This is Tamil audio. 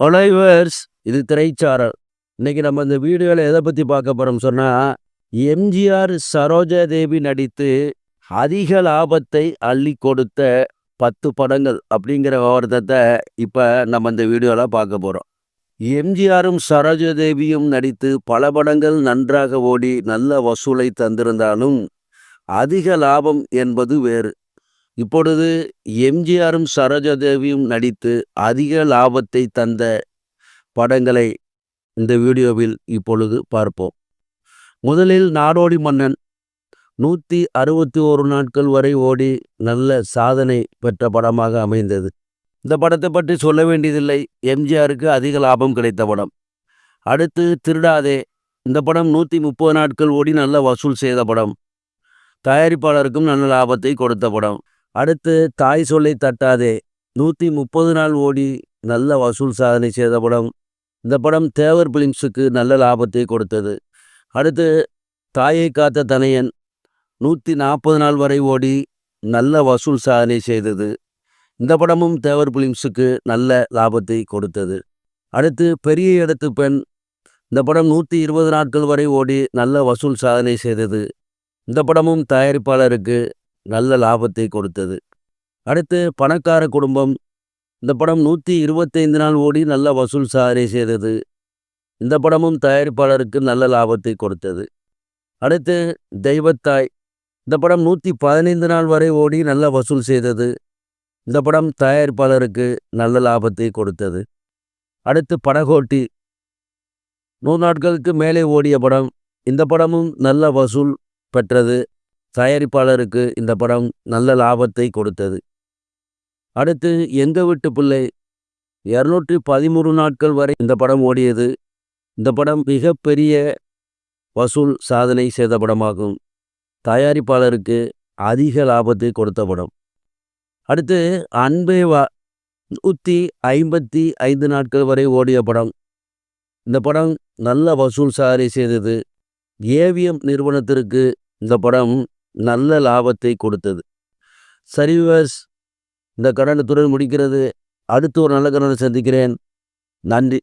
ஹொலைவர்ஸ் இது திரைச்சாரல். இன்னைக்கு நம்ம இந்த வீடியோவில் எதை பற்றி பார்க்க போகிறோம் சொன்னால் எம்ஜிஆர் சரோஜா தேவி நடித்து அதிக லாபத்தை அள்ளி கொடுத்த பத்து படங்கள் அப்படிங்கிற விவரத்தை இப்போ நம்ம இந்த வீடியோவில் பார்க்க போகிறோம் எம்ஜிஆரும் சரோஜா தேவியும் நடித்து பல படங்கள் நன்றாக ஓடி நல்ல வசூலை தந்திருந்தாலும் அதிக லாபம் என்பது வேறு. இப்பொழுது எம்ஜிஆரும் சரோஜாதேவியும் நடித்து அதிக லாபத்தை தந்த படங்களை இந்த வீடியோவில் இப்பொழுது பார்ப்போம். முதலில் நாடோடி மன்னன். நூற்றி அறுபத்தி ஒரு நாட்கள் வரை ஓடி நல்ல சாதனை பெற்ற படமாக அமைந்தது. இந்த படத்தை பற்றி சொல்ல வேண்டியதில்லை. எம்ஜிஆருக்கு அதிக லாபம் கிடைத்த படம். அடுத்து திருடாதே. இந்த படம் நூற்றி முப்பது நாட்கள் ஓடி நல்ல வசூல் செய்த படம். தயாரிப்பாளருக்கும் நல்ல லாபத்தை கொடுத்த படம். அடுத்து தாய் சொல்லை தட்டாதே. நூற்றி முப்பது நாள் ஓடி நல்ல வசூல் சாதனை செய்த படம். இந்த படம் தேவர் பிலிம்ஸுக்கு நல்ல லாபத்தை கொடுத்தது. அடுத்து தாயை காத்த தனையன் நூற்றி நாற்பது நாள் வரை ஓடி நல்ல வசூல் சாதனை செய்தது. இந்த படமும் தேவர் பிலிம்ஸுக்கு நல்ல லாபத்தை கொடுத்தது. அடுத்து பெரிய இடத்து பெண் இந்த படம் நூற்றி இருபது நாட்கள் வரை ஓடி நல்ல வசூல் சாதனை செய்தது. இந்த படமும் தயாரிப்பாளருக்கு நல்ல லாபத்தை கொடுத்தது. அடுத்து பணக்கார குடும்பம். இந்த படம் நூற்றி இருபத்தைந்து நாள் ஓடி நல்ல வசூல் சாதனை செய்தது. இந்த படமும் தயாரிப்பாளருக்கு நல்ல லாபத்தை கொடுத்தது. அடுத்து தெய்வத்தாய். இந்த படம் நூற்றி பதினைந்து நாள் வரை ஓடி நல்ல வசூல் செய்தது. இந்த படம் தயாரிப்பாளருக்கு நல்ல லாபத்தை கொடுத்தது. அடுத்து படகோட்டி. நூறு நாட்களுக்கு மேலே ஓடிய படம். இந்த படமும் நல்ல வசூல் பெற்றது. தயாரிப்பாளருக்கு இந்த படம் நல்ல லாபத்தை கொடுத்தது. அடுத்து எங்க வீட்டு பிள்ளை? இரநூற்றி பதிமூணு நாட்கள் வரை இந்த படம் ஓடியது. இந்த படம் மிகப்பெரிய வசூல் சாதனை செய்த படமாகும். தயாரிப்பாளருக்கு அதிக லாபத்தை கொடுத்த படம். அடுத்து அன்பே வா நூற்றி ஐம்பத்தி ஐந்து நாட்கள் வரை ஓடிய படம். இந்த படம் நல்ல வசூல் சாதனை செய்தது. ஏவிஎம் நிறுவனத்திற்கு இந்த படம் நல்ல லாபத்தை கொடுத்தது. சரிவஸ் இந்த கடனுத்துடன் முடிக்கிறது அடுத்து ஒரு நல்ல கடனை சந்திக்கிறேன். நன்றி.